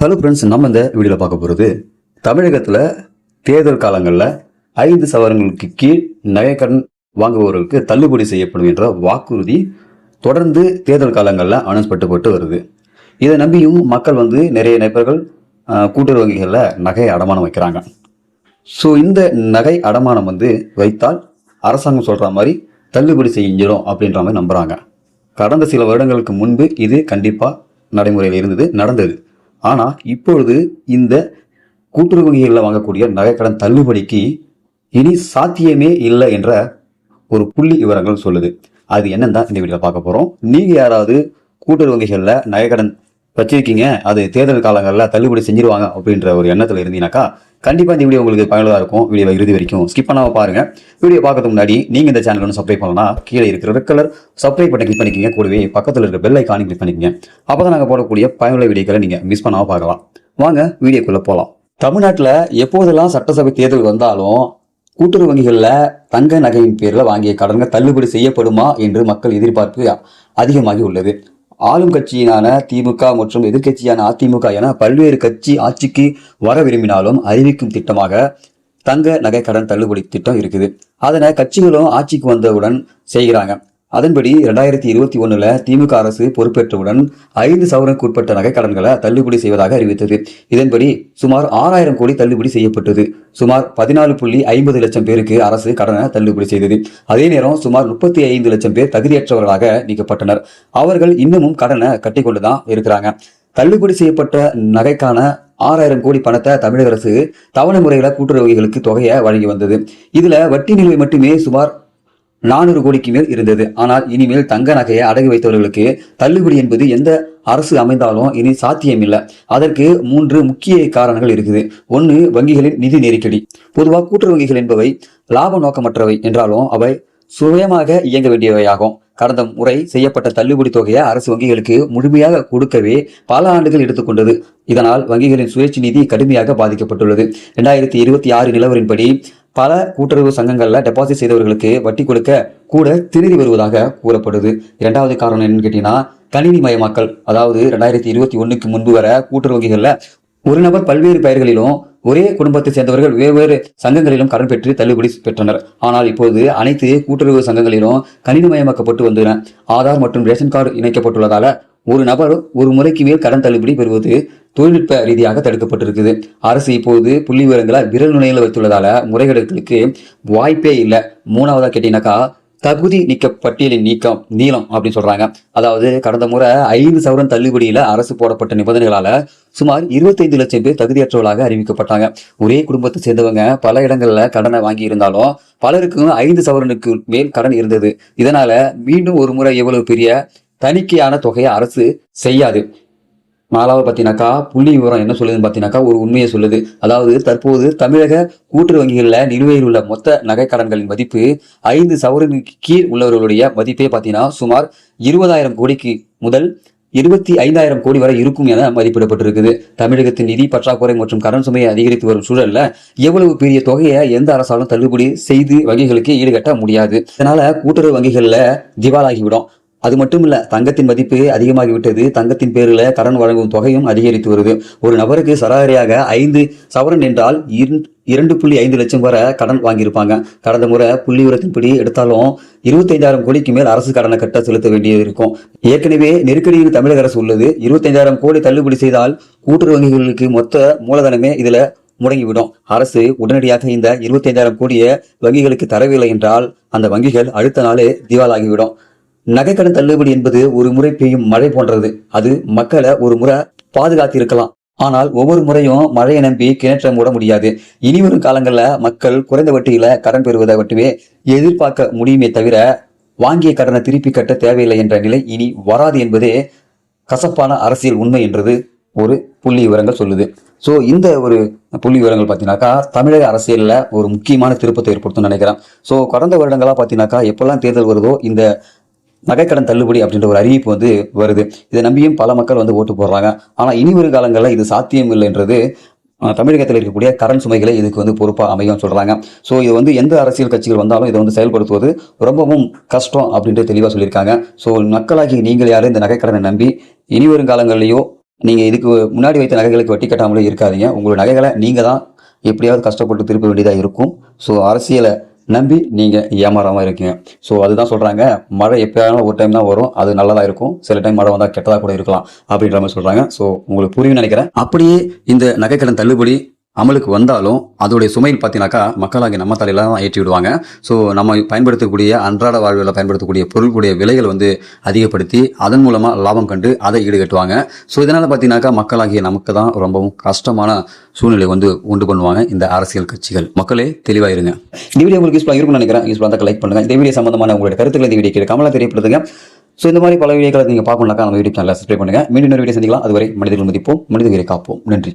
Hello friends நம்ம இந்த வீடியோவில் பார்க்க போகிறது தமிழகத்தில் தேர்தல் காலங்களில் ஐந்து சவரங்களுக்கு கீழ் நகைக்கடன் வாங்குபவர்களுக்கு தள்ளுபடி செய்யப்படும் என்ற வாக்குறுதி தொடர்ந்து தேர்தல் காலங்களில் அனௌன்ஸ் பட்டு வருது. இதை நம்பியும் மக்கள் வந்து நிறைய நபர்கள் கூட்டுறவு வங்கிகளில் நகை அடமானம் வைக்கிறாங்க. ஸோ இந்த நகை அடமானம் வந்து வைத்தால் அரசாங்கம் சொல்கிற மாதிரி தள்ளுபடி செஞ்சிடும் அப்படின்ற மாதிரி நம்புகிறாங்க கடந்த சில வருடங்களுக்கு முன்பு இது கண்டிப்பாக நடைமுறையில் இருந்தது நடந்தது. ஆனால் இப்பொழுது இந்த கூட்டுறவு வங்கிகளில் வாங்கக்கூடிய நகைக்கடன் தள்ளுபடிக்கு இனி சாத்தியமே இல்லை என்ற ஒரு புள்ளி விவரங்கள் சொல்லுது. அது என்னன்னு தான் இந்த வீடியோவில் பார்க்க போகிறோம் நீங்கள் யாராவது கூட்டுறவு வங்கிகளில் நகைக்கடன் வச்சிருக்கீங்க அது தேர்தல் காலங்களில் தள்ளுபடி செஞ்சிருவாங்க அப்படின்ற ஒரு எண்ணத்தில் இருந்தீங்கன்னாக்கா கண்டிப்பாக இந்த வீடியோ உங்களுக்கு பயனுள்ளதாக இருக்கும். வீடியோவை இறுதி வரைக்கும் ஸ்கிப் பண்ணாம பாருங்க. வீடியோ பார்க்கறதுக்கு முன்னாடி நீங்கள் இந்த சேனல் ஒன்று சப்ஸ்கிரைப் பண்ணலாம் கீழே இருக்கிற red colour subscribe button click பண்ணிக்கங்க. கூடவே பக்கத்தில் இருக்கிற பெல் ஐக்கானையும் கிளிக் பண்ணிக்கங்க. அப்போ தான் நாங்கள் போடக்கூடிய பயனுள்ள வீடியோக்களை நீங்கள் மிஸ் பண்ணாமல் பார்க்கலாம். வாங்க வீடியோக்குள்ளே போகலாம் தமிழ்நாட்டில் எப்போதெல்லாம் சட்டசபை தேர்தல் வந்தாலும் கூட்டுறவு வங்கிகளில் தங்க நகையின் பேரில் வாங்கிய கடன்கள் தள்ளுபடி செய்யப்படுமா என்று மக்கள் எதிர்பார்ப்பு அதிகமாகி உள்ளது. ஆளும் கட்சியினான திமுக மற்றும் எதிர்க்கட்சியான அதிமுக என பல்வேறு கட்சி ஆட்சிக்கு வர விரும்பினாலும் அறிவிக்கும் திட்டமாக தங்க நகை கடன் தள்ளுபடி திட்டம் இருக்குது. அதனை கட்சிகளும் ஆட்சிக்கு வந்தவுடன் செய்கிறாங்க. அதன்படி ரெண்டாயிரத்தி இருபத்தி ஒன்றில் திமுக அரசு பொறுப்பேற்றவுடன் ஐந்து சவரனுக்கு உட்பட்ட நகைக்கடன்களை தள்ளுபடி செய்வதாக அறிவித்தது. இதன்படி சுமார் ஆறாயிரம் கோடி தள்ளுபடி செய்யப்பட்டது. சுமார் பதினாலு புள்ளி ஐம்பது லட்சம் பேருக்கு அரசு கடனை தள்ளுபடி செய்தது. அதே நேரம் சுமார் முப்பத்தி ஐந்து லட்சம் பேர் தகுதியற்றவர்களாக நீக்கப்பட்டனர். அவர்கள் இன்னமும் கடனை கட்டிக்கொண்டு தான் இருக்கிறாங்க. தள்ளுபடி செய்யப்பட்ட நகைக்கான ஆறாயிரம் கோடி பணத்தை தமிழக அரசு தவணை முறையில் கூட்டுறவுகளுக்கு தொகையை வழங்கி வந்தது. இதுல வட்டி நிலுவை மட்டுமே சுமார் நானூறு கோடிக்கு மேல் இருந்தது. ஆனால் இனிமேல் தங்க நகையை அடகு வைத்தவர்களுக்கு தள்ளுபடி என்பது எந்த அரசு அமைந்தாலும் இனி சாத்தியமில்லை. அதற்கு மூன்று முக்கிய காரணங்கள் இருக்குது. ஒன்று வங்கிகளின் நிதி நெருக்கடி. பொதுவாக கூட்டுறவு வங்கிகள் என்பவை லாப நோக்கமற்றவை என்றாலும் அவை சுயமாக இயங்க வேண்டியவையாகும். கடந்த முறை செய்யப்பட்ட தள்ளுபடி தொகையை அரசு வங்கிகளுக்கு முழுமையாக கொடுக்கவே பல ஆண்டுகள் எடுத்துக்கொண்டது இதனால் வங்கிகளின் சுயேட்சை நிதி கடுமையாக பாதிக்கப்பட்டுள்ளது. இரண்டாயிரத்தி இருபத்தி ஆறு நிலவரின்படி பல கூட்டுறவு சங்கங்களில் டெபாசிட் செய்தவர்களுக்கு வட்டி கொடுக்க கூட திணறி வருவதாக கூறப்படுது. இரண்டாவது காரணம் என்னன்னு கேட்டீங்கன்னா கணினி மயமாக்கல். அதாவது ரெண்டாயிரத்தி இருபத்தி ஒன்றுக்கு முன்பு வர கூட்டுறவு வங்கிகளில் ஒரு நபர் பல்வேறு பெயர்களிலும் ஒரே குடும்பத்தை சேர்ந்தவர்கள் வெவ்வேறு சங்கங்களிலும் கடன் பெற்று தள்ளுபடி பெற்றனர். ஆனால் இப்போது அனைத்து கூட்டுறவு சங்கங்களிலும் கணினிமயமாக்கப்பட்டு வந்தன. ஆதார் மற்றும் ரேஷன் கார்டு இணைக்கப்பட்டுள்ளதால ஒரு நபர் ஒரு முறைக்கு மேல் கடன் தள்ளுபடி பெறுவது தொழில்நுட்ப ரீதியாக தடுக்கப்பட்டிருக்குது. அரசு இப்போது புள்ளி விவரங்களை விரல் நுழையில் வைத்துள்ளதால முறைகேடுகளுக்கு வாய்ப்பே இல்லை. மூணாவதா கேட்டீங்கன்னாக்கா தகுதி நீக்க பட்டியலின் நீக்கம் நீளம் அப்படின்னு சொல்றாங்க. அதாவது கடந்த முறை ஐந்து சவரன் தள்ளுபடியில அரசு போடப்பட்ட நிபந்தனைகளால சுமார் 25 லட்சம் பேர் தகுதியற்றவர்களாக அறிவிக்கப்பட்டாங்க. ஒரே குடும்பத்தை சேர்ந்தவங்க பல இடங்கள்ல கடனை வாங்கி இருந்தாலும் பலருக்கும் ஐந்து சவரனுக்கு மேல் கடன் இருந்தது. இதனால மீண்டும் ஒரு முறை எவ்வளவு பெரிய தணிக்கையான தொகையை அரசு செய்யாது. நாலாவது பார்த்தீங்கன்னாக்கா புள்ளி விவரம் என்ன சொல்லுதுன்னு பார்த்தீங்கன்னாக்கா ஒரு உண்மையை சொல்லுது. அதாவது தற்போது தமிழக கூட்டுறவு வங்கிகளில் நிலுவையில் உள்ள மொத்த நகைக்கடன்களின் மதிப்பு ஐந்து சவரனுக்கு கீழ் உள்ளவர்களுடைய மதிப்பே பார்த்தீங்கன்னா சுமார் இருபதாயிரம் கோடிக்கு முதல் இருபத்தி ஐந்தாயிரம் கோடி வரை இருக்கும் என மதிப்பிடப்பட்டிருக்குது. தமிழகத்தின் நிதி பற்றாக்குறை மற்றும் கடன் சுமையை அதிகரித்து வரும் சூழல்ல எவ்வளவு பெரிய தொகையை எந்த அரசாலும் தள்ளுபடி செய்து வங்கிகளுக்கு ஈடுகட்ட முடியாது. இதனால கூட்டுறவு வங்கிகளில் திவாலாகிவிடும். அது மட்டும் இல்ல தங்கத்தின் மதிப்பு அதிகமாகிவிட்டது. தங்கத்தின் பேரில் கடன் வழங்கும் தொகையும் அதிகரித்து வருது. ஒரு நபருக்கு சராசரியாக ஐந்து சவரன் என்றால் இரண்டு புள்ளி ஐந்து லட்சம் வரை கடன் வாங்கியிருப்பாங்க. கடந்த முறை புள்ளி உரத்தின்படி எடுத்தாலும் இருபத்தைந்தாயிரம் கோடிக்கு மேல் அரசு கடனை கட்ட செலுத்த வேண்டியது இருக்கும். ஏற்கனவே நெருக்கடியில் தமிழக அரசு உள்ளது. இருபத்தைந்தாயிரம் கோடி தள்ளுபடி செய்தால் கூட்டுறவு வங்கிகளுக்கு மொத்த மூலதனமே இதுல முடங்கிவிடும். அரசு உடனடியாக இந்த இருபத்தைந்தாயிரம் கோடியை வங்கிகளுக்கு தரவில்லை என்றால் அந்த வங்கிகள் அடுத்த நாளே திவாலாகிவிடும். நகைக்கடன் தள்ளுபடி என்பது ஒரு முறை பெய்யும் மழை போன்றது. அது மக்களை ஒரு முறை பாதுகாத்து இருக்கலாம் ஆனால் ஒவ்வொரு முறையும் மழையை நம்பி கிணற்ற மூட முடியாது. இனிவரும் காலங்களில் மக்கள் குறைந்த வட்டியில கடன் பெறுவதை மட்டுமே எதிர்பார்க்க முடியுமே தவிர வாங்கிய கடனை திருப்பி கட்ட தேவையில்லை என்ற நிலை இனி வராது என்பதே கசப்பான அரசியல் உண்மை என்றது ஒரு புள்ளி விவரங்கள் சொல்லுது. ஸோ இந்த ஒரு புள்ளி விவரங்கள் பார்த்தீங்கன்னாக்கா தமிழக அரசியலில் ஒரு முக்கியமான திருப்பத்தை ஏற்படுத்தும் நினைக்கிறேன். ஸோ கடந்த வருடங்களாக பார்த்தீங்கன்னாக்கா எப்பெல்லாம் தேர்தல் வருதோ இந்த நகைக்கடன் தள்ளுபடி அப்படின்ற ஒரு அறிவிப்பு வந்து வருது. இதை நம்பியும் பல மக்கள் வந்து ஓட்டு போடுறாங்க. ஆனால் இனி வரும் காலங்களில் இது சாத்தியம் இல்லைன்றது தமிழகத்தில் இருக்கக்கூடிய கடன் சுமைகளை இதுக்கு வந்து பொறுப்பாக அமையும் சொல்கிறாங்க ஸோ இது வந்து எந்த அரசியல் கட்சிகள் வந்தாலும் இதை வந்து செயல்படுத்துவது ரொம்பவும் கஷ்டம் அப்படின்ட்டு தெளிவாக சொல்லியிருக்காங்க. ஸோ மக்களாகி நீங்கள் யாரும் இந்த நகைக்கடனை நம்பி இனி வரும் காலங்களிலேயோ நீங்கள் இதுக்கு முன்னாடி வைத்த நகைகளுக்கு வட்டி கட்டாமலே இருக்காதீங்க. உங்களோட நகைகளை நீங்கள் தான் எப்படியாவது கஷ்டப்பட்டு திருப்ப வேண்டியதாக இருக்கும். ஸோ அரசியலை நம்பி நீங்கள் ஏமாறாமல் இருக்கீங்க. ஸோ அதுதான் சொல்கிறாங்க மழை எப்போயாலும் ஒரு டைம் தான் வரும். அது நல்லதாக இருக்கும். சில டைம் மழை வந்தால் கெட்டதாக கூட இருக்கலாம். அப்படின்ற மாதிரி சொல்கிறாங்க ஸோ உங்களுக்கு புரியும் நினைக்கிறேன். அப்படியே இந்த நகைக்கடன் தள்ளுபடி அமலுக்கு வந்தாலும் அதோடைய சுமையில் பார்த்தீங்கன்னாக்கா மக்களாகி நம்ம தலையில தான் ஏற்றி விடுவாங்க. ஸோ நம்ம பயன்படுத்தக்கூடிய அன்றாட வாழ்வில் பயன்படுத்தக்கூடிய பொருளுடைய விலைகள் வந்து அதிகப்படுத்தி அதன் மூலமாக லாபம் கண்டு அதை ஈடுகட்டுவாங்க. ஸோ இதனால் பார்த்தீங்கன்னாக்கா மக்களாகிய நமக்கு தான் ரொம்பவும் கஷ்டமான சூழ்நிலை வந்து உண்டு பண்ணுவாங்க இந்த அரசியல் கட்சிகள். மக்களே தெளிவாக இருங்க. இந்த வீடியோ உங்களுக்கு யூஸ்ஃபுல்லாக இருக்கும்னு நினைக்கிறேன். யூஸ்ஃபுல்லாக தான் லைக் பண்ணுங்கள் இந்த வீடியோ சம்பந்தமான உங்களுடைய கருத்துக்களை இந்த வீடியோ கீழே கமலா தெரியப்படுத்துங்க. ஸோ இந்த மாதிரி பல வீடியோக்களை நீங்கள் பார்க்கணும்னாக்கா நம்ம யூடியூப் சேனலில் சப்ஸ்கிரைப் பண்ணுங்கள் மீண்டும் இன்னொரு வீடியோ சந்திக்கலாம். அதுவரை மனிதர்கள் மதிப்போம் மனிதர்களை காப்போம். நன்றி.